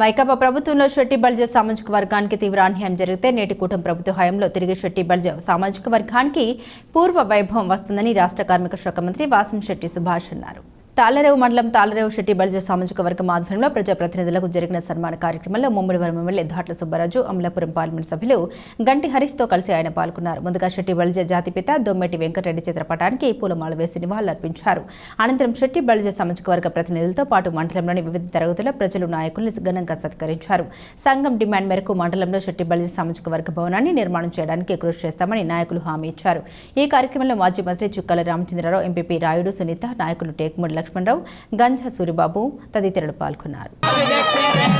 వైకాపా ప్రభుత్వంలో షెట్టి బల్జ సామాజిక వర్గానికి తీవ్ర అన్యాయం జరిగితే నేటి కూటమి ప్రభుత్వ హయాంలో తిరిగి షెట్టి బల్జ సామాజిక వర్గానికి పూర్వ వైభవం వస్తుందని రాష్ట్ర కార్మిక శాఖ మంత్రి వాసం శెట్టి సుభాష్ అన్నారు. తాళ్ళరేవు మండలం తాళ్ళరేవు శెట్టి బల్జ సామాజిక వర్గం ఆధ్వర్యంలో ప్రజాప్రతినిధులకు జరిగిన సన్మాన కార్యక్రమంలో ముమ్మడివరం ఎమ్మెల్యే ధాట్ల సుబ్బరాజు అమలాపురం పార్లమెంట్ సభ్యులు గంటి హరీష్తో కలిసి ఆయన పాల్గొన్నారు. ముందుగా శెట్టి బల్జ జాతిపిత దొమ్మెటి వెంకటరెడ్డి చిత్రపటానికి పూలమాల వేసి నివాళులర్పించారు. అనంతరం శెట్టి బల్జ సామాజిక వర్గ ప్రతినిధులతో పాటు మండలంలోని వివిధ తరగతుల ప్రజలు నాయకుల్ని ఘనంగా సత్కరించారు. సంఘం డిమాండ్ మేరకు మండలంలో శెట్టి బల్జ సామాజిక వర్గ భవనాన్ని నిర్మాణం చేయడానికి కృషి చేస్తామని నాయకులు హామీ ఇచ్చారు. ఈ కార్యక్రమంలో మాజీ మంత్రి చుక్కల రామచంద్రరావు ఎంపీపీ రాయుడు సునీత నాయకులు టేకుమూడి లక్ష్మణరావు గంజా సూరిబాబు తదితరులు పాల్గొన్నారు.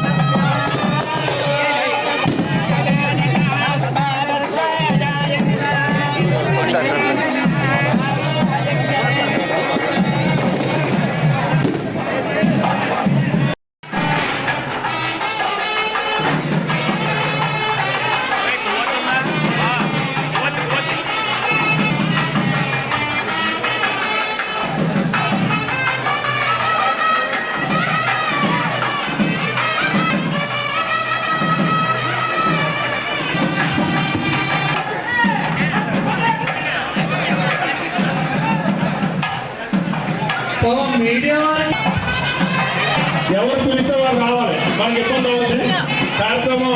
పవన్ మీడియా. ఎవరు పిలిస్తే వారు రావాలి. మనకి ఇబ్బంది అవుతుంది కార్యక్రమం